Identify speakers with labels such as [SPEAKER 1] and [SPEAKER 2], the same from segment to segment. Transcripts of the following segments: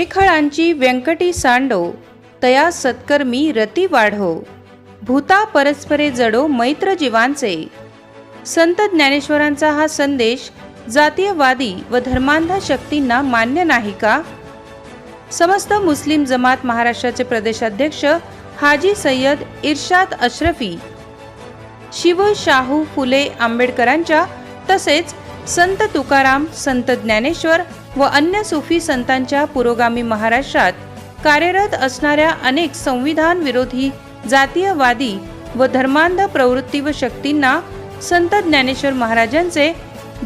[SPEAKER 1] शेखळांची व्यंकटी सांडो तया सत्कर्मी रती वाढो भूता परस्परे जडो मैत्र जीवांचे संत ज्ञानेश्वरांचा हा संदेश जातीयवादी व धर्मांध शक्तींना मान्य नाही का? समस्त मुस्लिम जमात महाराष्ट्राचे प्रदेशाध्यक्ष हाजी सय्यद इर्शाद अश्रफी शिव शाहू फुले आंबेडकरांच्या तसेच संत तुकाराम संत ज्ञानेश्वर व अन्य सुफी संतांच्या पुरोगामी महाराष्ट्रात कार्यरत असणाऱ्या अनेक संविधान विरोधी जातीयवादी व धर्मांध प्रवृत्ती व शक्तींना संत ज्ञानेश्वर महाराजांचे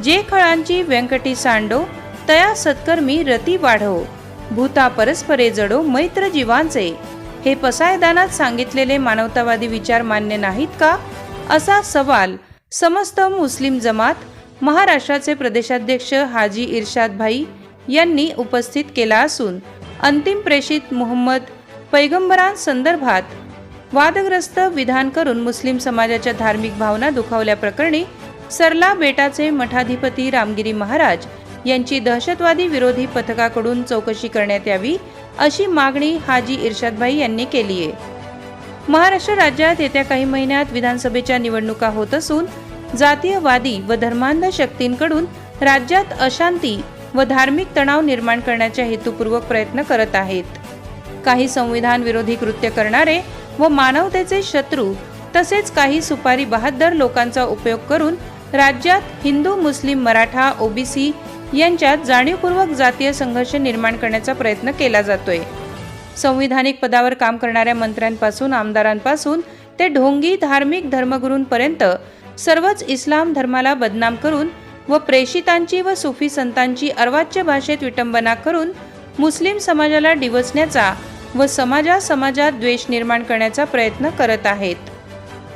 [SPEAKER 1] जे खळांची व्यंकटी सांडो तया सत्कर्मी रती वाढो भूता परस्परे जडो मैत्र जीवांचे. हे पसायदानात सांगितलेले मानवतावादी विचार मान्य नाहीत का? असा सवाल समस्त मुस्लिम जमात महाराष्ट्राचे प्रदेशाध्यक्ष हाजी इर्शाद भाई यांनी उपस्थित केला असून अंतिम प्रेषित मोहम्मद पैगंबरांसंदर्भात वादग्रस्त विधान करून मुस्लिम समाजाच्या धार्मिक भावना दुखावल्याप्रकरणी सरला बेटाचे मठाधिपती रामगिरी महाराज यांची दहशतवादी विरोधी पथकाकडून चौकशी करण्यात यावी अशी मागणी हाजी इर्शादभाई यांनी केली आहे महाराष्ट्र राज्यात येत्या काही महिन्यात विधानसभेच्या निवडणुका होत असून जातीयवादी व धर्मांध शक्तींकडून राज्यात अशांती व धार्मिक तणाव निर्माण करण्याच्या हेतुपूर्वक प्रयत्न करत आहेत. काही संविधान विरोधी कृत्य करणारे व मानवतेचे शत्रू तसेच काही सुपारी बहादर लोकांचा उपयोग करून राज्यात हिंदू मुस्लिम मराठा ओबीसी यांच्यात जाणीवपूर्वक जातीय संघर्ष निर्माण करण्याचा प्रयत्न केला जातोय. संविधानिक पदावर काम करणाऱ्या मंत्र्यांपासून आमदारांपासून ते ढोंगी धार्मिक धर्मगुरूंपर्यंत सर्वच इस्लाम धर्माला बदनाम करून व प्रेषितांची व सुफी संतांची अर्वाच्य भाषेत विटंबना करून मुस्लिम समाजाला डिवचण्याचा व समाजा समाजात द्वेष निर्माण करण्याचा प्रयत्न करत आहेत.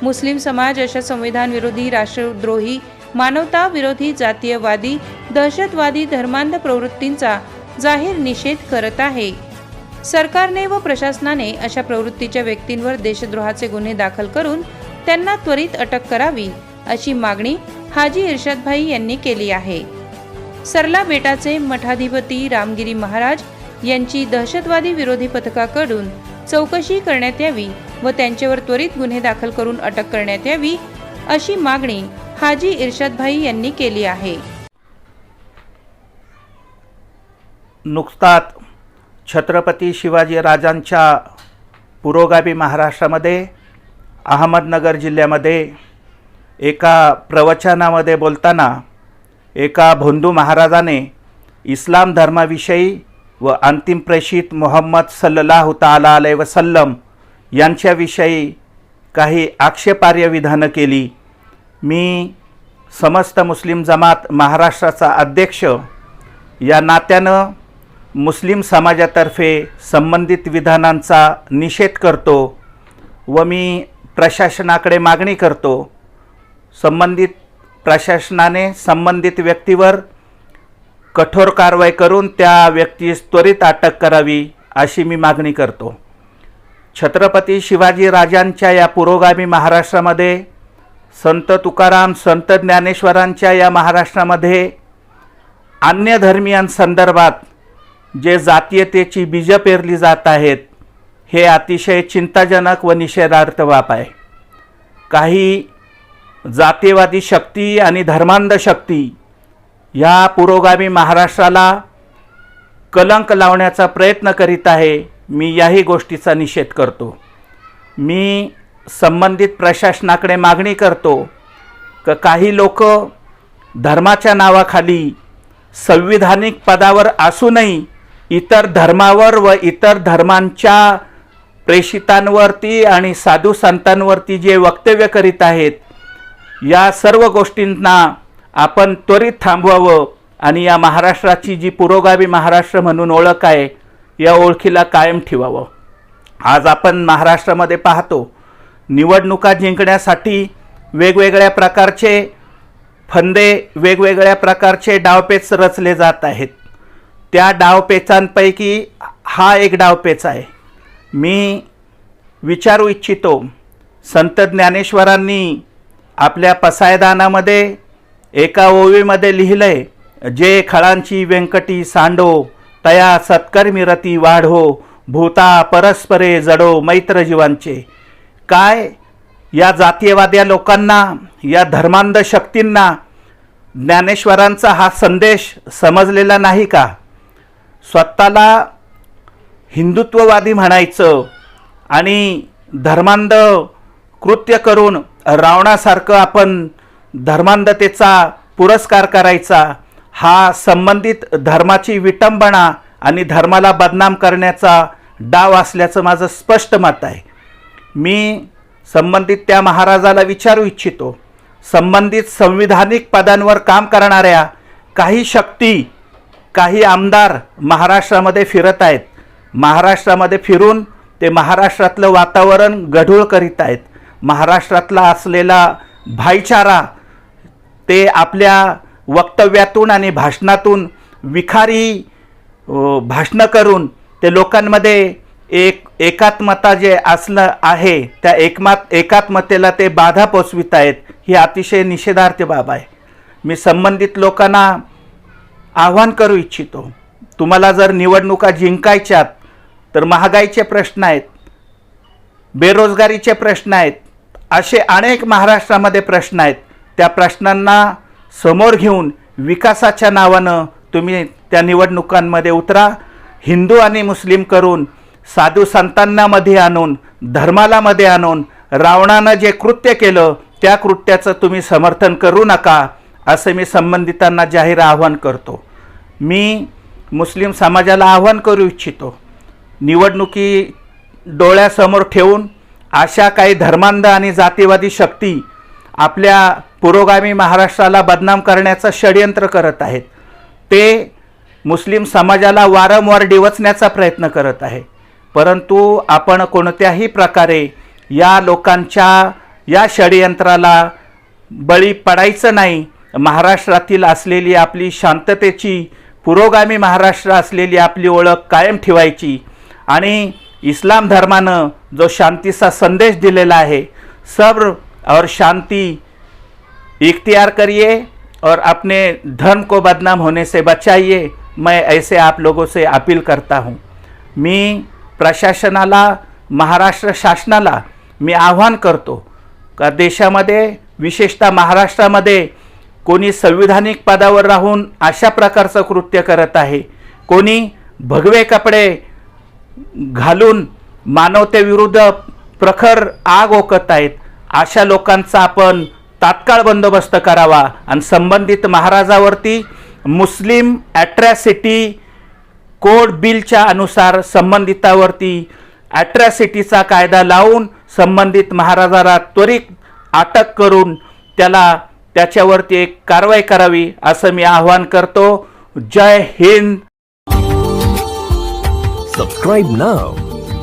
[SPEAKER 1] मुस्लिम समाज अशा संविधान विरोधी राष्ट्रद्रोही मानवता विरोधी जातीयवादी दहशतवादी धर्मांध प्रवृत्तींचा जाहीर निषेध करत आहे. सरकारने व प्रशासनाने अशा प्रवृत्तीच्या व्यक्तींवर देशद्रोहाचे गुन्हे दाखल करून त्यांना त्वरित अटक करावी. अशी मागणी हाजी इर्शादभाई यांनी केली आहे. सरला बेटाचे मठाधिपती रामगिरी महाराज यांची दहशतवादी विरोधी पथकाकडून चौकशी करण्यात यावी व त्यांच्यावर त्वरित गुन्हे दाखल करून अटक करण्यात यावी अशी मागणी हाजी इर्शादभाई यांनी केली आहे.
[SPEAKER 2] नुकताच छत्रपती शिवाजी राजांच्या पुरोगामी महाराष्ट्रामध्ये अहमदनगर जिल्ह्यामध्ये एका प्रवचनामध्ये बोलताना एका भोंदू महाराजाने इस्लाम धर्माविषयी व अंतिम प्रेषित मोहम्मद सल्लल्लाहु ताला अलय वसल्लम यांच्याविषयी काही आक्षेपार्ह विधानं केली. मी समस्त मुस्लिम जमात महाराष्ट्राचा अध्यक्ष. या नात्यानं मुस्लिम समाजातर्फे संबंधित विधानांचा निषेध करतो व मी प्रशासनाकडे मागणी करतो. संबंधित प्रशासनाने संबंधित व्यक्तीवर कठोर कारवाई करून त्या व्यक्तीस त्वरित अटक करावी अशी मी मागणी करतो. छत्रपती शिवाजी राजांच्या या पुरोगामी महाराष्ट्रामध्ये संत तुकाराम संत ज्ञानेश्वरांच्या या महाराष्ट्रामध्ये अन्य धर्मियांसंदर्भात जे जातीयतेची बीजं पेरली जात आहेत हे अतिशय चिंताजनक व निषेधार्थ बाब आहे. काही जातीयवादी शक्ती आणि धर्मांध शक्ती ह्या पुरोगामी महाराष्ट्राला कलंक लावण्याचा प्रयत्न करीत आहे मी याही गोष्टीचा निषेध करतो. मी संबंधित प्रशासनाकडे मागणी करतो का काही लोक धर्माच्या नावाखाली संविधानिक पदावर असूनही इतर धर्मावर व इतर धर्मांच्या प्रेषितांवरती आणि साधू संतांवरती जे वक्तव्य करीत आहेत या सर्व गोष्टींना आपण त्वरित थांबवावं आणि या महाराष्ट्राची जी पुरोगामी महाराष्ट्र म्हणून ओळख आहे या ओळखीला कायम ठेवावं. आज आपण महाराष्ट्रामध्ये पाहतो निवडणुका जिंकण्यासाठी वेगवेगळ्या प्रकारचे फंदे वेगवेगळ्या प्रकारचे डावपेच रचले जात आहेत. त्या डावपेचांपैकी हा एक डावपेच आहे. मी विचारू इच्छितो संत ज्ञानेश्वरांनी आपल्या पसायदानामध्ये एका ओवीमध्ये लिहिलं आहे जे खळांची व्यंकटी सांडो तया सत्कर्मी रती वाढो भूता परस्परे जडो मैत्र जीवांचे काय? या जातीयवाद्या लोकांना या धर्मांध शक्तींना ज्ञानेश्वरांचा हा संदेश समजलेला नाही का? स्वतःला हिंदुत्ववादी म्हणायचं आणि धर्मांध कृत्य करून रावणासारखं आपण धर्मांधतेचा पुरस्कार करायचा हा संबंधित धर्माची विटंबना आणि धर्माला बदनाम करण्याचा डाव असल्याचं माझं स्पष्ट मत आहे. मी संबंधित त्या महाराजाला विचारू इच्छितो. संबंधित संविधानिक पदांवर काम करणाऱ्या काही शक्ती काही आमदार महाराष्ट्रामध्ये फिरत आहेत. महाराष्ट्रामध्ये फिरून ते महाराष्ट्रातलं वातावरण गढूळ करीत आहेत. महाराष्ट्रातला असलेला भाईचारा ते आपल्या वक्तव्यातून आणि भाषणातून विखारी भाषणं करून ते लोकांमध्ये एक एकात्मता जे असलं आहे त्या एकमात एकात्मतेला ते बाधा पोचवित आहेत ही अतिशय निषेधार्थ बाब आहे. मी संबंधित लोकांना आव्हान करू इच्छितो. तुम्हाला जर निवडणुका जिंकायच्यात तर महागाईचे प्रश्न आहेत बेरोजगारीचे प्रश्न आहेत असे अनेक महाराष्ट्रामध्ये प्रश्न आहेत. त्या प्रश्नांना समोर घेऊन विकासाच्या नावानं तुम्ही त्या निवडणुकांमध्ये उतरा. हिंदू आणि मुस्लिम करून साधू संतांना मध्ये आणून धर्माला मध्ये आणून रावणानं जे कृत्य केलं त्या कृत्याचं तुम्ही समर्थन करू नका असं मी संबंधितांना जाहीर आव्हान करतो. मी मुस्लिम समाजाला आव्हान करू इच्छितो. निवडणुकी डोळ्यासमोर ठेवून अशा काही धर्मांध आणि जातीवादी शक्ती आपल्या पुरोगामी महाराष्ट्राला बदनाम करण्याचं षडयंत्र करत आहेत. ते मुस्लिम समाजाला वारंवार डिवचण्याचा प्रयत्न करत आहे. परंतु आपण कोणत्याही प्रकारे या लोकांच्या या षडयंत्राला बळी पडायचं नाही. महाराष्ट्रातील असलेली आपली शांततेची पुरोगामी महाराष्ट्र असलेली आपली ओळख कायम ठेवायची आणि इस्लाम धर्मानं जो शांतीचा संदेश दिलेला है सब्र और शांति इख्तियार करिए और अपने धर्म को बदनाम होने से बचाइए। मैं ऐसे आप लोगों से अपील करता हूँ। मी प्रशासनाला महाराष्ट्र शासनाला मी आव्हान करतो का देशामध्ये विशेषतः महाराष्ट्रामध्ये कोणी संविधानिक पदावर राहून अशा प्रकारचं कृत्य करत आहे. कोणी भगवे कपडे घालून मानवतेविरुद्ध प्रखर आग ओकत आहेत. अशा लोकांचा आपण तात्काळ बंदोबस्त करावा. आणि संबंधित महाराजावरती मुस्लिम ॲट्रॅसिटी कोड बिलच्या अनुसार संबंधितावरती ॲट्रॅसिटीचा कायदा लावून संबंधित महाराजाला त्वरित अटक करून त्याला त्याच्यावरती एक कारवाई करावी असं मी आवाहन करतो. जय Hind.
[SPEAKER 3] Subscribe now